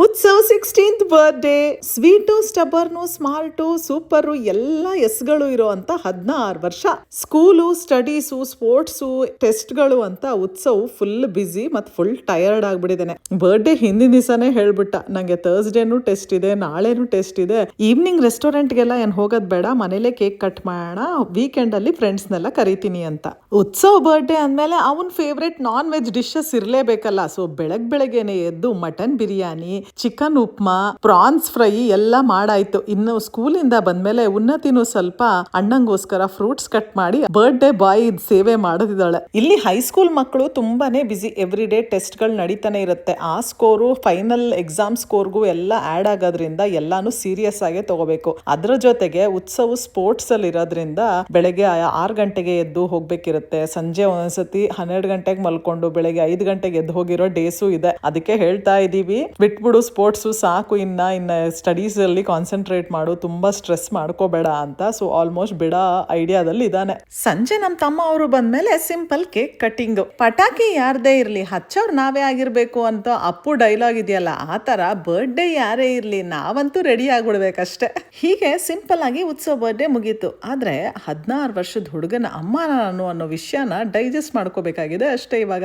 O Utsav sixteenth birthday sweet stubborn smart super ಎಲ್ಲ ಎಸ್ಗಳು ಇರೋ ಅಂತ ಹದಿನಾರು ವರ್ಷ. ಸ್ಕೂಲು ಸ್ಟಡೀಸು ಸ್ಪೋರ್ಟ್ಸು ಟೆಸ್ಟ್ಗಳು ಅಂತ ಉತ್ಸವ್ ಫುಲ್ ಬ್ಯುಸಿ ಮತ್ತು ಫುಲ್ ಟಯರ್ಡ್ ಆಗಿಬಿಟ್ಟಿದ್ದೇನೆ. ಬರ್ಡೇ ಹಿಂದಿನ ದಿವಸನೇ ಹೇಳ್ಬಿಟ್ಟ. ನಂಗೆ ಥರ್ಸ್ಡೇನು ಟೆಸ್ಟ್ ಇದೆ, ನಾಳೆನು ಟೆಸ್ಟ್ ಇದೆ. ಈವ್ನಿಂಗ್ ರೆಸ್ಟೋರೆಂಟ್ಗೆಲ್ಲ ಏನು ಹೋಗೋದು ಬೇಡ, ಮನೇಲೆ ಕೇಕ್ ಕಟ್ ಮಾಡೋಣ ವೀಕೆಂಡ್ ಅಲ್ಲಿ ಫ್ರೆಂಡ್ಸ್ನೆಲ್ಲ ಕರಿತೀನಿ ಅಂತ. ಉತ್ಸವ್ ಬರ್ಡೇ ಅಂದಮೇಲೆ ಅವನ್ ಫೇವ್ರೆಟ್ ನಾನ್ ವೆಜ್ ಡಿಶಸ್ ಇರಲೇಬೇಕಲ್ಲ. ಸೊ ಬೆಳಗ್ಗೆ ಬೆಳಗ್ಗೆನೆ ಎದ್ದು mutton biryani chicken upma, prawns fry ಎಲ್ಲ ಮಾಡಾಯ್ತು. ಇನ್ನು ಸ್ಕೂಲಿಂದ ಬಂದ್ಮೇಲೆ ಉನ್ನತಿನೂ ಸ್ವಲ್ಪ ಅಣ್ಣಂಗೋಸ್ಕರ ಫ್ರೂಟ್ಸ್ ಕಟ್ ಮಾಡಿ ಬರ್ಡೇ ಬಾಯ್ ಸೇವೆ ಮಾಡೋದಿದ್ದಾಳೆ ಇಲ್ಲಿ ಹೈಸ್ಕೂಲ್ ಮಕ್ಕಳು ತುಂಬಾನೇ ಬಿಸಿ ಎವ್ರಿ ಡೇ ಟೆಸ್ಟ್ಗಳು ನಡೀತಾನೆ ಇರುತ್ತೆ. ಆ ಸ್ಕೋರು ಫೈನಲ್ ಎಕ್ಸಾಮ್ ಸ್ಕೋರ್ಗೂ ಎಲ್ಲ ಆಡ್ ಆಗೋದ್ರಿಂದ ಎಲ್ಲಾನು ಸೀರಿಯಸ್ ಆಗಿ ತಗೋಬೇಕು. ಅದ್ರ ಜೊತೆಗೆ ಉತ್ಸವ ಸ್ಪೋರ್ಟ್ಸ್ ಅಲ್ಲಿ ಇರೋದ್ರಿಂದ ಬೆಳಗ್ಗೆ ಆರು ಗಂಟೆಗೆ ಎದ್ದು ಹೋಗ್ಬೇಕಿರುತ್ತೆ. ಸಂಜೆ ಒಂದ್ಸತಿ ಹನ್ನೆರಡು ಗಂಟೆಗೆ ಮಲ್ಕೊಂಡು ಬೆಳಗ್ಗೆ ಐದು ಗಂಟೆಗೆ ಎದ್ದು ಹೋಗಿರೋ ಡೇಸು ಇದೆ. ಅದಕ್ಕೆ ಹೇಳ್ತಾ ಇದೀವಿ. ಬಿಟ್ಬಿಡು ಸ್ಪೋರ್ಟ್ಸು ಸಾಕು, ಇನ್ನು, ಇನ್ನ ಸ್ಟಡೀಸಲ್ಲಿ ಕಾನ್ಸಂಟ್ರೇಟ್ ಮಾಡು, ತುಂಬಾ ಸ್ಟ್ರೆಸ್ ಮಾಡ್ಕೋಬೇಡ ಅಂತ ಸೊ ಆಲ್ಮೋಸ್ಟ್ ಬಿಡ ಐಡಿಯಾದಲ್ಲಿ ಇದ್ದಾನೆ ಸಂಜೆ ನಮ್ಮ ತಮ್ಮ ಅವರು ಬಂದ್ಮೇಲೆ ಸಿಂಪಲ್ ಕೇಕ್ ಕಟ್ಟಿಂಗ್ ಪಟಾಕಿ ಯಾರದೇ ಇರಲಿ, ಹಚ್ಚೋರು ನಾವೇ ಆಗಿರ್ಬೇಕು ಅಂತ ಅಪ್ಪು ಡೈಲಾಗ್ ಇದೆಯಲ್ಲ, ಆ ಥರ ಬರ್ಡೇ ಯಾರೇ ಇರಲಿ, ನಾವಂತೂ ರೆಡಿ ಆಗ್ಬಿಡ್ಬೇಕಷ್ಟೇ. ಹೀಗೆ ಸಿಂಪಲ್ ಆಗಿ ಉತ್ಸವ ಬರ್ಡೇ ಮುಗೀತು. ಆದ್ರೆ ಹದಿನಾರು ವರ್ಷದ ಹುಡುಗನ ಅಮ್ಮ ನಾನು ಅನ್ನೋ ವಿಷಯನ ಡೈಜೆಸ್ಟ್ ಮಾಡ್ಕೋಬೇಕಾಗಿದೆ ಅಷ್ಟೇ ಇವಾಗ.